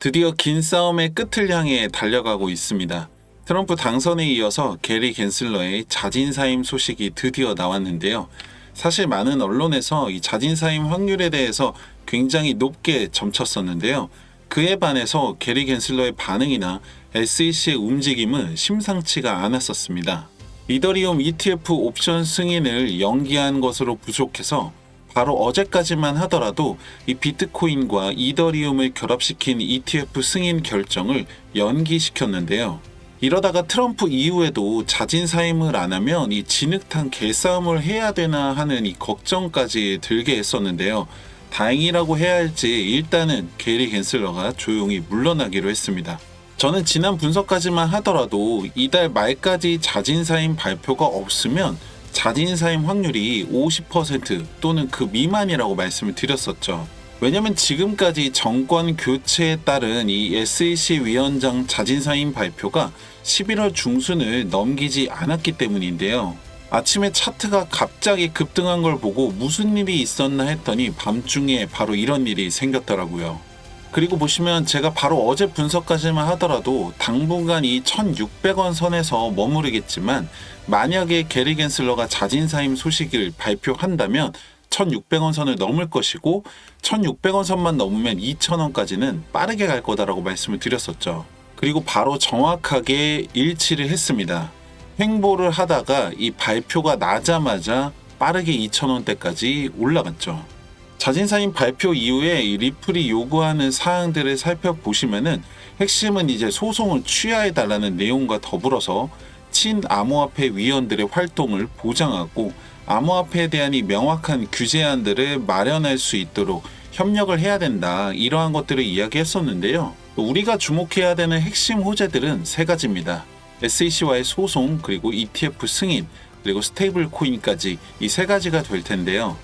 드디어 긴 싸움의 끝을 향해 달려가고 있습니다. 트럼프 당선에 이어서 게리 겐슬러의 자진사임 소식이 드디어 나왔는데요. 사실 많은 언론에서 이 자진사임 확률에 대해서 굉장히 높게 점쳤었는데요. 그에 반해서 게리 겐슬러의 반응이나 SEC의 움직임은 심상치가 않았었습니다. 이더리움 ETF 옵션 승인을 연기한 것으로 부족해서 바로 어제까지만 하더라도 이 비트코인과 이더리움을 결합시킨 ETF 승인 결정을 연기시켰는데요. 이러다가 트럼프 이후에도 자진 사임을 안 하면 이 진흙탕 개싸움을 해야 되나 하는 이 걱정까지 들게 했었는데요. 다행이라고 해야 할지 일단은 게리 겐슬러가 조용히 물러나기로 했습니다. 저는 지난 분석까지만 하더라도 이달 말까지 자진 사임 발표가 없으면 자진 사임 확률이 50% 또는 그 미만이라고 말씀을 드렸었죠. 왜냐면 지금까지 정권 교체에 따른 이 SEC 위원장 자진 사임 발표가 11월 중순을 넘기지 않았기 때문인데요. 아침에 차트가 갑자기 급등한 걸 보고 무슨 일이 있었나 했더니 밤중에 바로 이런 일이 생겼더라고요. 그리고 보시면 제가 바로 어제 분석까지만 하더라도 당분간 이 1600원 선에서 머무르겠지만 만약에 게리 겐슬러가 자진사임 소식을 발표한다면 1600원 선을 넘을 것이고 1600원 선만 넘으면 2000원까지는 빠르게 갈 거다라고 말씀을 드렸었죠. 그리고 바로 정확하게 일치를 했습니다. 횡보를 하다가 이 발표가 나자마자 빠르게 2000원대까지 올라갔죠. 자진사임 발표 이후에 이 리플이 요구하는 사항들을 살펴보시면은 핵심은 이제 소송을 취하해 달라는 내용과 더불어서 친암호화폐 위원들의 활동을 보장하고 암호화폐에 대한 이 명확한 규제안들을 마련할 수 있도록 협력을 해야 된다 이러한 것들을 이야기했었는데요. 우리가 주목해야 되는 핵심 호재들은 세 가지입니다. SEC와의 소송 그리고 ETF 승인 그리고 스테이블 코인까지 이 세 가지가 될 텐데요.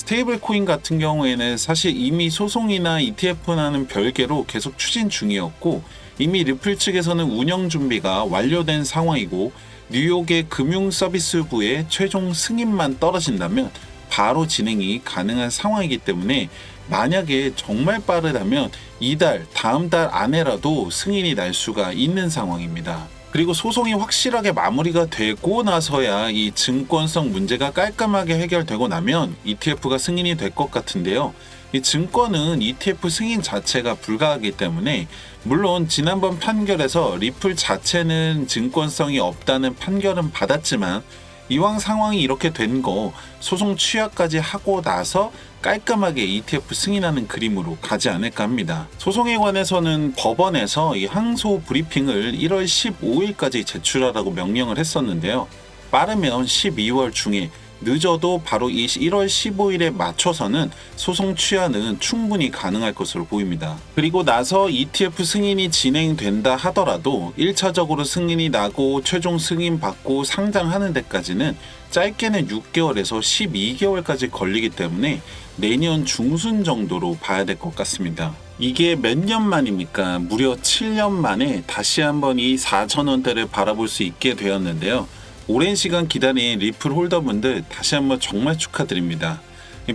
스테이블 코인 같은 경우에는 사실 이미 소송이나 ETF와는 별개로 계속 추진 중이었고 이미 리플 측에서는 운영 준비가 완료된 상황이고 뉴욕의 금융 서비스부의 최종 승인만 떨어진다면 바로 진행이 가능한 상황이기 때문에 만약에 정말 빠르다면 이달 다음 달 안에라도 승인이 날 수가 있는 상황입니다. 그리고 소송이 확실하게 마무리가 되고 나서야 이 증권성 문제가 깔끔하게 해결되고 나면 ETF가 승인이 될 것 같은데요. 이 증권은 ETF 승인 자체가 불가하기 때문에 물론 지난번 판결에서 리플 자체는 증권성이 없다는 판결은 받았지만 이왕 상황이 이렇게 된 거 소송 취하까지 하고 나서 깔끔하게 ETF 승인하는 그림으로 가지 않을까 합니다. 소송에 관해서는 법원에서 이 항소 브리핑을 1월 15일까지 제출하라고 명령을 했었는데요. 빠르면 12월 중에 늦어도 바로 이 1월 15일에 맞춰서는 소송 취하는 충분히 가능할 것으로 보입니다. 그리고 나서 ETF 승인이 진행된다 하더라도 1차적으로 승인이 나고 최종 승인 받고 상장하는 데까지는 짧게는 6개월에서 12개월까지 걸리기 때문에 내년 중순 정도로 봐야 될 것 같습니다. 이게 몇 년 만입니까? 무려 7년 만에 다시 한번 이 4천원대를 바라볼 수 있게 되었는데요. 오랜 시간 기다린 리플 홀더분들 다시 한번 정말 축하드립니다.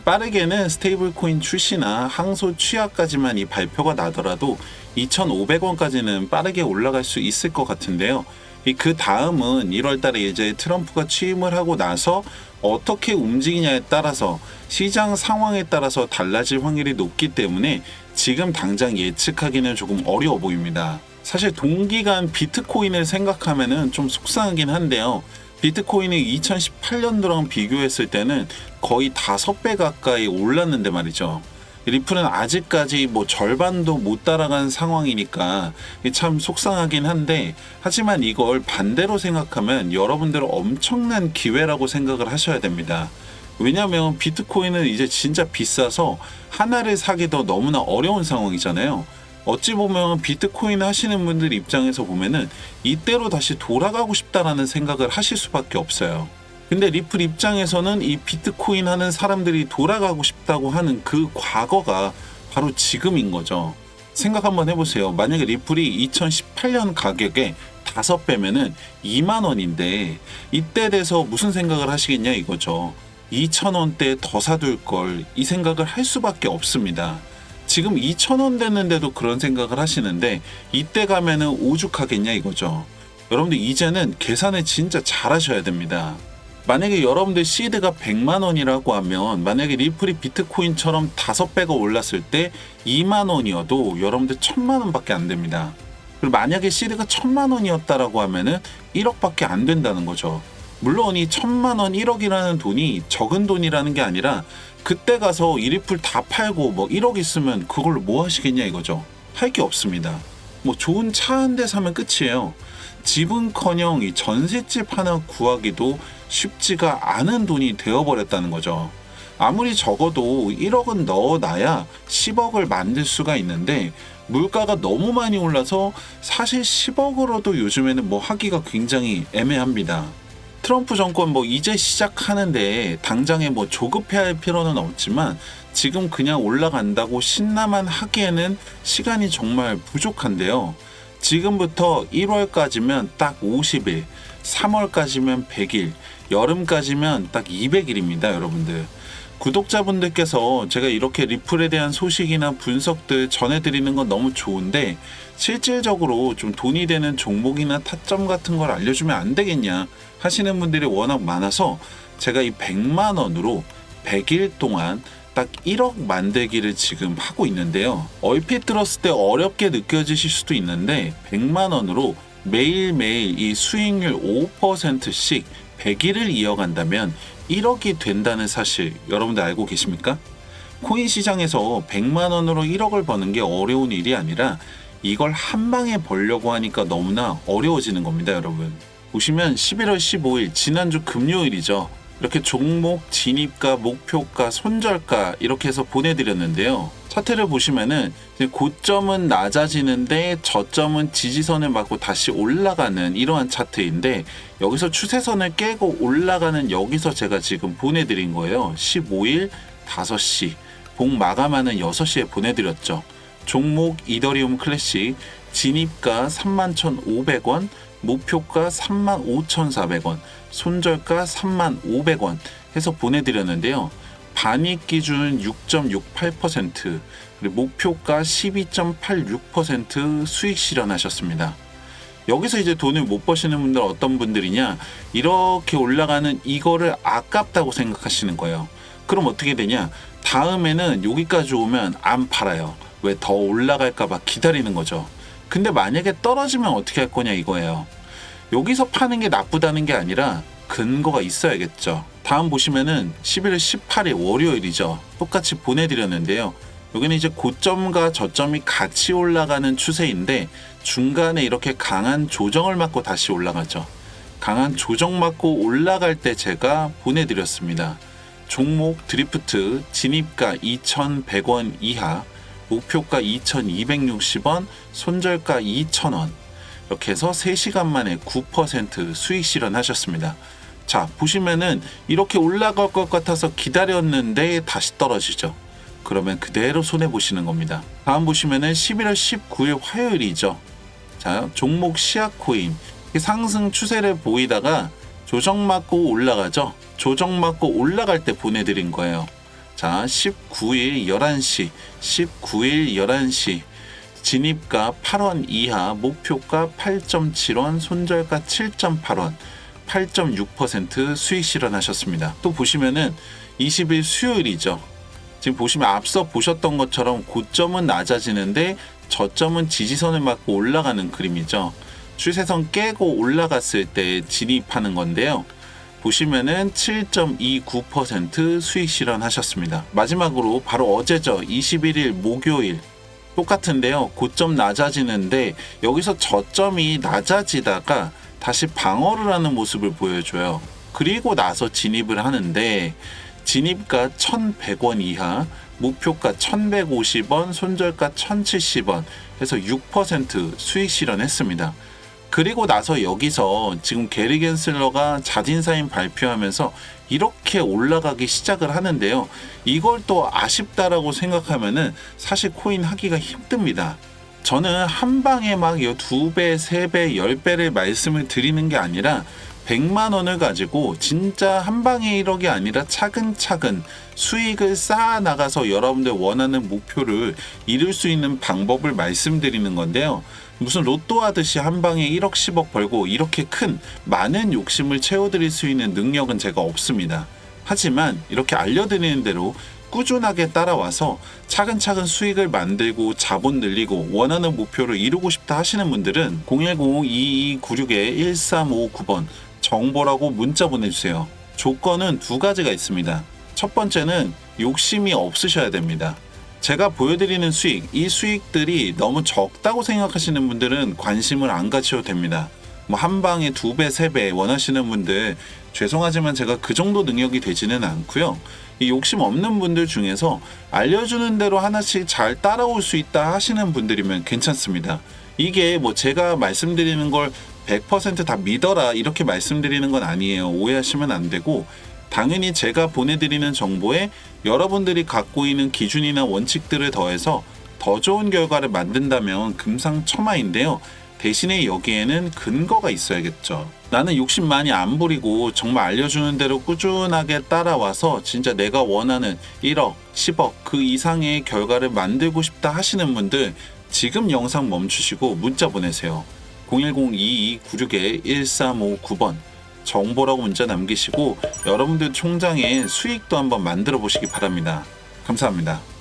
빠르게는 스테이블 코인 출시나 항소 취하까지만 이 발표가 나더라도 2,500원까지는 빠르게 올라갈 수 있을 것 같은데요. 그 다음은 1월 달에 이제 트럼프가 취임을 하고 나서 어떻게 움직이냐에 따라서 시장 상황에 따라서 달라질 확률이 높기 때문에 지금 당장 예측하기는 조금 어려워 보입니다. 사실 동기 간 비트코인을 생각하면은 좀 속상하긴 한데요. 비트코인이 2018년도랑 비교했을 때는 거의 5배 가까이 올랐는데 말이죠. 리플은 아직까지 뭐 절반도 못 따라간 상황이니까 참 속상하긴 한데 하지만 이걸 반대로 생각하면 여러분들은 엄청난 기회라고 생각을 하셔야 됩니다. 왜냐하면 비트코인은 이제 진짜 비싸서 하나를 사기도 너무나 어려운 상황이잖아요. 어찌 보면 비트코인 하시는 분들 입장에서 보면은 이때로 다시 돌아가고 싶다라는 생각을 하실 수밖에 없어요. 근데 리플 입장에서는 이 비트코인 하는 사람들이 돌아가고 싶다고 하는 그 과거가 바로 지금인 거죠. 생각 한번 해보세요. 만약에 리플이 2018년 가격에 5배면은 2만 원인데 이때 돼서 무슨 생각을 하시겠냐 이거죠. 2천 원대 더 사둘 걸 이 생각을 할 수밖에 없습니다. 지금 2,000원 됐는데도 그런 생각을 하시는데 이때 가면은 오죽하겠냐 이거죠. 여러분들 이제는 계산을 진짜 잘 하셔야 됩니다. 만약에 여러분들 시드가 100만 원이라고 하면 만약에 리플이 비트코인처럼 5배가 올랐을 때 2만 원이어도 여러분들 1000만 원밖에 안 됩니다. 그리고 만약에 시드가 1000만 원이었다라고 하면은 1억밖에 안 된다는 거죠. 물론 이 1000만 원 1억이라는 돈이 적은 돈이라는 게 아니라 그때 가서 이 리플 다 팔고 뭐 1억 있으면 그걸로 뭐 하시겠냐 이거죠. 할 게 없습니다. 뭐 좋은 차 한 대 사면 끝이에요. 집은커녕 이 전셋집 하나 구하기도 쉽지가 않은 돈이 되어버렸다는 거죠. 아무리 적어도 1억은 넣어놔야 10억을 만들 수가 있는데 물가가 너무 많이 올라서 사실 10억으로도 요즘에는 뭐 하기가 굉장히 애매합니다. 트럼프 정권 뭐 이제 시작하는데 당장에 뭐 조급해 할 필요는 없지만 지금 그냥 올라간다고 신나만 하기에는 시간이 정말 부족한데요. 지금부터 1월까지면 딱 50일, 3월까지면 100일, 여름까지면 딱 200일입니다, 여러분들. 구독자분들께서 제가 이렇게 리플에 대한 소식이나 분석들 전해드리는 건 너무 좋은데 실질적으로 좀 돈이 되는 종목이나 타점 같은 걸 알려주면 안 되겠냐 하시는 분들이 워낙 많아서 제가 이 100만 원으로 100일 동안 딱 1억 만들기를 지금 하고 있는데요. 얼핏 들었을 때 어렵게 느껴지실 수도 있는데 100만 원으로 매일매일 이 수익률 5%씩 100일을 이어간다면 1억이 된다는 사실 여러분들 알고 계십니까? 코인 시장에서 100만 원으로 1억을 버는 게 어려운 일이 아니라 이걸 한 방에 벌려고 하니까 너무나 어려워지는 겁니다, 여러분. 보시면 11월 15일 지난주 금요일이죠. 이렇게 종목 진입가, 목표가, 손절가 이렇게 해서 보내드렸는데요. 차트를 보시면은 고점은 낮아지는데 저점은 지지선을 맞고 다시 올라가는 이러한 차트인데 여기서 추세선을 깨고 올라가는 여기서 제가 지금 보내드린 거예요. 15일 5시 복 마감하는 6시에 보내드렸죠. 종목 이더리움 클래식 진입가 31,500원, 목표가 35,400원, 손절가 3,500원 해서 보내드렸는데요. 반익 기준 6.68% 그리고 목표가 12.86% 수익 실현하셨습니다. 여기서 이제 돈을 못 버시는 분들 어떤 분들이냐 이렇게 올라가는 이거를 아깝다고 생각하시는 거예요. 그럼 어떻게 되냐? 다음에는 여기까지 오면 안 팔아요. 왜 더 올라갈까봐 기다리는 거죠. 근데 만약에 떨어지면 어떻게 할 거냐 이거예요. 여기서 파는 게 나쁘다는 게 아니라 근거가 있어야겠죠. 다음 보시면은 11월 18일 월요일이죠. 똑같이 보내드렸는데요. 여기는 이제 고점과 저점이 같이 올라가는 추세인데 중간에 이렇게 강한 조정을 맞고 다시 올라가죠. 강한 조정 맞고 올라갈 때 제가 보내드렸습니다. 종목 드리프트 진입가 2,100원 이하, 목표가 2,260원, 손절가 2,000원. 이렇게 해서 3시간 만에 9% 수익 실현하셨습니다. 자, 보시면은 이렇게 올라갈 것 같아서 기다렸는데 다시 떨어지죠. 그러면 그대로 손해 보시는 겁니다. 다음 보시면은 11월 19일 화요일이죠. 자, 종목 시아코인 상승 추세를 보이다가 조정 맞고 올라가죠. 조정 맞고 올라갈 때 보내드린 거예요. 자, 19일 11시, 19일 11시 진입가 8원 이하, 목표가 8.7원, 손절가 7.8원, 8.6% 수익 실현하셨습니다. 또 보시면은 20일 수요일이죠. 지금 보시면 앞서 보셨던 것처럼 고점은 낮아지는데 저점은 지지선을 맞고 올라가는 그림이죠. 추세선 깨고 올라갔을 때 진입하는 건데요. 보시면은 7.29% 수익 실현하셨습니다. 마지막으로 바로 어제죠. 21일 목요일 똑같은데요. 고점 낮아지는데 여기서 저점이 낮아지다가 다시 방어를 하는 모습을 보여줘요. 그리고 나서 진입을 하는데 진입가 1,100원 이하, 목표가 1,150원, 손절가 1,070원 해서 6% 수익 실현했습니다. 그리고 나서 여기서 지금 게리 겐슬러가 자진사임 발표하면서 이렇게 올라가기 시작을 하는데요. 이걸 또 아쉽다라고 생각하면은 사실 코인 하기가 힘듭니다. 저는 한 방에 막 두 배, 세 배, 열 배를 말씀을 드리는 게 아니라 100만 원을 가지고 진짜 한 방에 1억이 아니라 차근차근 수익을 쌓아 나가서 여러분들 원하는 목표를 이룰 수 있는 방법을 말씀드리는 건데요. 무슨 로또 하듯이 한 방에 1억 10억 벌고 이렇게 큰 많은 욕심을 채워드릴 수 있는 능력은 제가 없습니다. 하지만 이렇게 알려드리는 대로 꾸준하게 따라와서 차근차근 수익을 만들고 자본 늘리고 원하는 목표를 이루고 싶다 하시는 분들은 010-2296-1359번 정보라고 문자 보내주세요. 조건은 두 가지가 있습니다. 첫 번째는 욕심이 없으셔야 됩니다. 제가 보여드리는 수익, 이 수익들이 너무 적다고 생각하시는 분들은 관심을 안 가셔도 됩니다. 뭐 한 방에 두 배, 세 배 원하시는 분들 죄송하지만 제가 그 정도 능력이 되지는 않고요. 이 욕심 없는 분들 중에서 알려주는 대로 하나씩 잘 따라올 수 있다 하시는 분들이면 괜찮습니다. 이게 뭐 제가 말씀드리는 걸 100%다 믿어라 이렇게 말씀드리는 건 아니에요. 오해하시면 안 되고 당연히 제가 보내드리는 정보에 여러분들이 갖고 있는 기준이나 원칙들을 더해서 더 좋은 결과를 만든다면 금상첨화인데요. 대신에 여기에는 근거가 있어야겠죠. 나는 욕심 많이 안 부리고 정말 알려주는 대로 꾸준하게 따라와서 진짜 내가 원하는 1억, 10억 그 이상의 결과를 만들고 싶다 하시는 분들 지금 영상 멈추시고 문자 보내세요. 010-2296-1359번 정보라고 문자 남기시고 여러분들 총장의 수익도 한번 만들어 보시기 바랍니다. 감사합니다.